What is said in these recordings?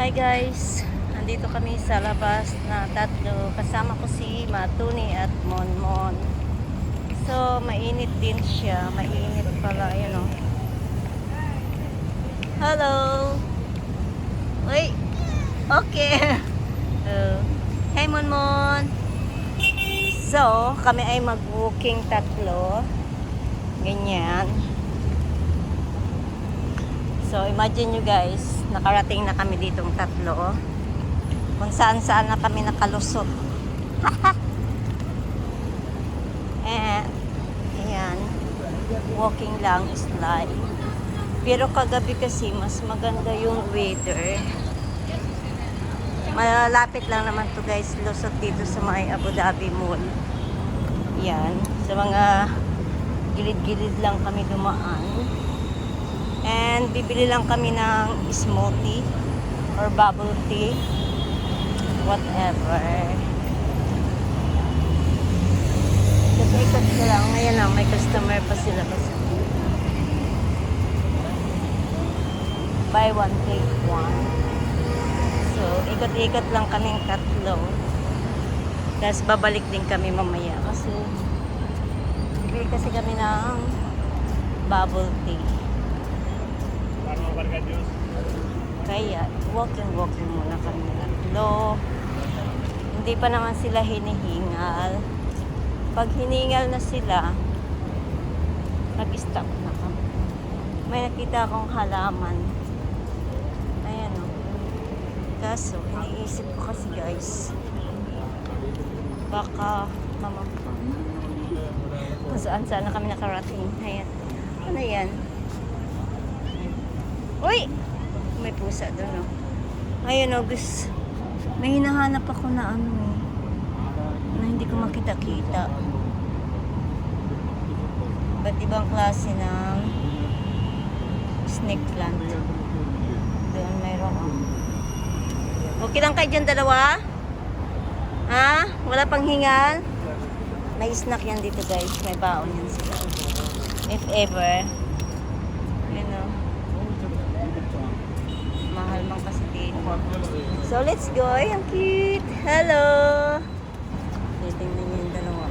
Hi guys, nandito kami sa labas na tatlo. Kasama ko si Matuni at Monmon. So, mainit din siya. Mainit pala, yun o. Hello! Wait! Okay! Oh. Hey Monmon! So, kami ay mag-walking tatlo. Ganyan. So, imagine nyo guys, nakarating na kami ditong tatlo. Kung saan-saan na kami nakalusot. And, ayan, walking lang is life. Pero kagabi kasi, mas maganda yung weather. Malapit lang naman to guys, lusot dito sa may Abu Dhabi Mall. Yan, sa mga gilid-gilid lang kami dumaan. And bibili lang kami ng smoothie or bubble tea. Whatever. Ikot-ikot ko lang. Ngayon lang, may customer pa sila kasi. Buy one, take one. So, ikot-ikot lang kaming tatlo. Tapos babalik din kami mamaya kasi bibili kasi kami ng bubble tea. Kaya, walking-walking muna kami tatlo. Hindi pa naman sila hinihingal. Pag hiningal na sila, nag-stop na kami. May nakita akong halaman. Ayan o. Kaso, iniisip ko kasi guys, baka mamampa. Kung saan-saan na kami nakarating. Ayan. Ano yan? Uy! May pusa doon, oh. Ayun, oh, guys. May hinahanap ako na ano, eh. Na hindi ko makita-kita. Ba't ibang klase ng snake plant? Doon mayroon, oh. Okay lang kayo dyan, dalawa? Ha? Wala pang hingal? May snack yan dito, guys. May baon yan sila. If ever. You know. Mahal man kasi dito. So, let's go. Ay, ang cute. Hello. Titingnan niyo yung dalawa.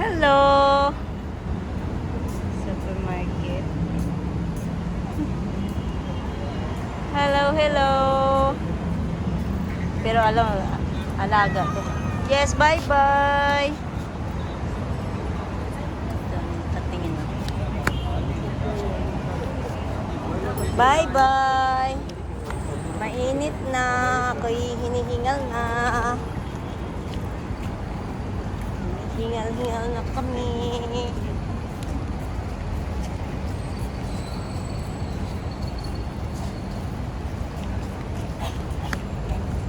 Hello. Supermarket. Hello, hello. Pero alam, alaga. Yes, bye-bye. Bye-bye. Mainit na. Ako'y hinihingal na. Hingal-hingal na kami.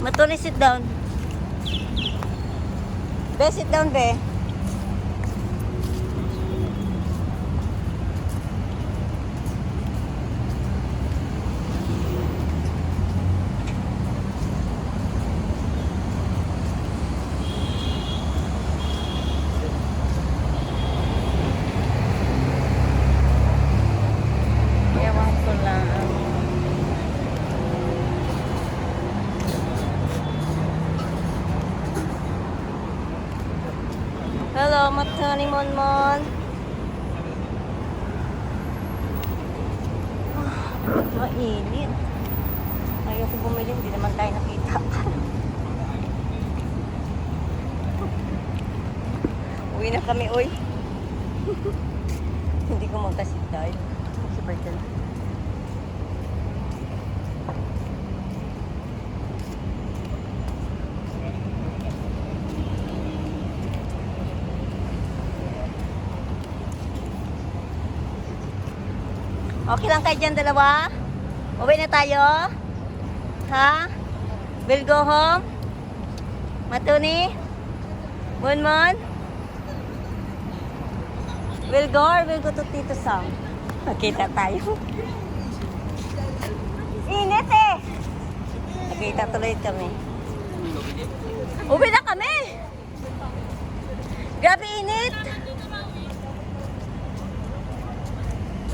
Matuli, sit down. Be, sit down, be. Ewan ko lang. Hello, Matani Monmon. Ah, Mainit. Ayoko bumili, hindi naman tayo nakita. Uwi na kami, uy. hindi ko magkasit tayo. Si Bertel. Okay lang kayo dyan dalawa? Uwi na tayo? Ha? We'll go home? Matuni? Monmon? We'll go or we'll go to Tito Sam? Nakita tayo. Init eh! Nakita tuloy kami. Uwi na kami! Grabe init!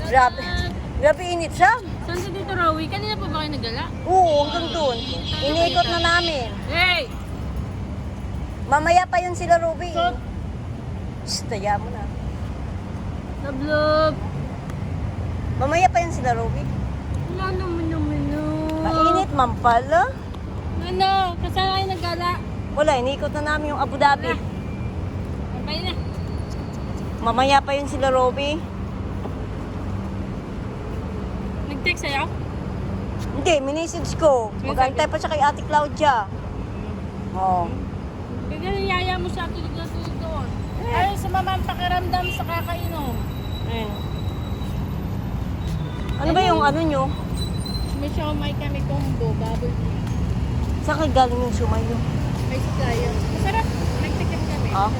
Grabe. Grabe init siya. Saan si Tito Rowie? Kanina pa ba kayo nagala? Oo, hanggang doon. Iniikot na namin. Hey! Mamaya pa yun sila, Ruby. Shh, taya mo na. Sablob! Mamaya pa yun sila, Ruby. Wala naman naman no. Mainit man pala. Ano? Kasama kayo nagala? Wala, iniikot na namin yung Abu Dhabi. Okay na. Mamaya pa yun sila, Ruby. Nag-text sa'yo? Hindi, minisage ko. Magantay pa siya kay Ate Claudia. Oo. Kaya niyaya mo siya tulog na tulog doon. Ay, sumama ang pakiramdam sa kakainom. Ayun. Ano ba yung ano nyo? May siomay kami combo, bubble tea. Saan kayo galing yung sumay nyo? May supplier. Masarap. Nagtikim kami. Ah?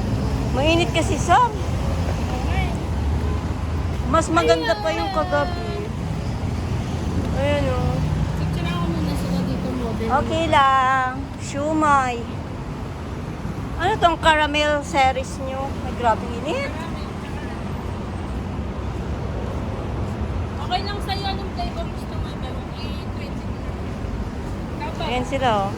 Mainit kasi, Sam. Okay. Mas maganda pa yung kagabi. Ayan o. Picture ako muna sila dito model. Okay lang. Shumay. Ano tong caramel series nyo? Ay, grabe init. Okay lang sa'yo anong flavor gusto mo. Pero i-20 Ikaw ba? Ayan sila oh.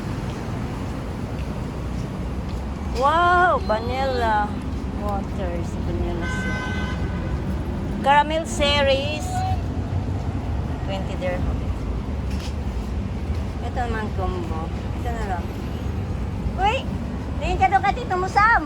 Wow! Vanilla waters. Vanilla series. Caramel series. 20 dirham. Ito naman combo. Ito na lang. Uy! Tingin ka doon ka dito mo, Sam!